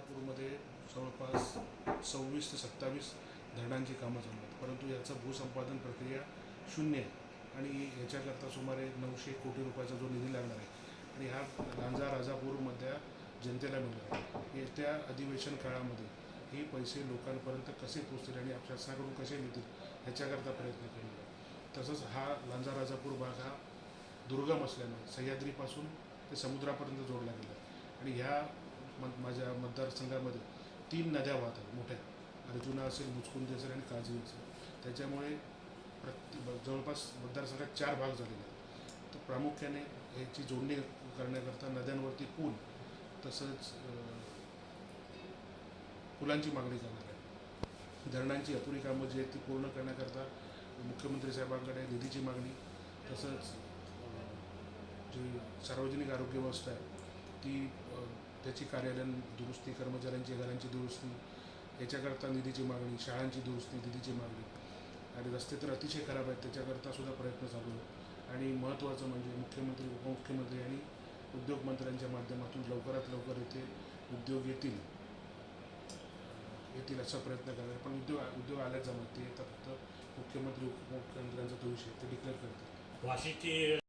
इंदापूरमध्ये जवळपास सव्वीस ते सत्तावीस धरणांची कामं चालू आहेत. परंतु याचं भूसंपादन प्रक्रिया शून्य आहे. आणि याच्याकरता सुमारे नऊशे कोटी रुपयाचा जो निधी लागणार आहे. आणि हा लांजा राजापूरमधल्या जनतेला मिळणार आहे. येत्या अधिवेशन काळामध्ये हे पैसे लोकांपर्यंत कसे पोचतील आणि शासनाकडून कसे मिळतील ह्याच्याकरता प्रयत्न केलेला आहे. तसंच हा लांजा राजापूर भाग हा दुर्गम असल्यामुळे सह्याद्रीपासून ते समुद्रापर्यंत जोडला गेला आणि ह्या माझ्या मतदारसंघामध्ये तीन नद्या वाहतात मोठ्या. अर्जुना असेल मुचकुंदी असेल आणि काजवी असेल. त्याच्यामुळे प्रत्येक जवळपास मतदारसंघात चार भाग झालेले आहेत. तर प्रामुख्याने ह्याची जोडणी करण्याकरता नद्यांवरती पूल तसंच पुलांची मागणी करणार आहे. धरणांची अपुरी कामं जी आहेत ती पूर्ण करण्याकरता मुख्यमंत्री साहेबांकडे निधीची मागणी तसंच जी सार्वजनिक आरोग्य व्यवस्था आहे ती त्याची कार्यालयीन दुरुस्ती कर्मचाऱ्यांची घरांची दुरुस्ती याच्याकरता निधीची मागणी शाळांची दुरुस्ती निधीची मागणी. आणि रस्ते तर अतिशय खराब आहेत त्याच्याकरता सुद्धा प्रयत्न चालू आहे आणि महत्त्वाचं म्हणजे मुख्यमंत्री उपमुख्यमंत्री आणि उद्योगमंत्र्यांच्या माध्यमातून लवकरात लवकर इथे उद्योग येतील. येतील असा प्रयत्न करणार पण उद्योग उद्योग आल्याच जमत ते फक्त मुख्यमंत्री उपमुख्यमंत्र्यांचा तो विषय ते डिक्लेअर करतात वाशीची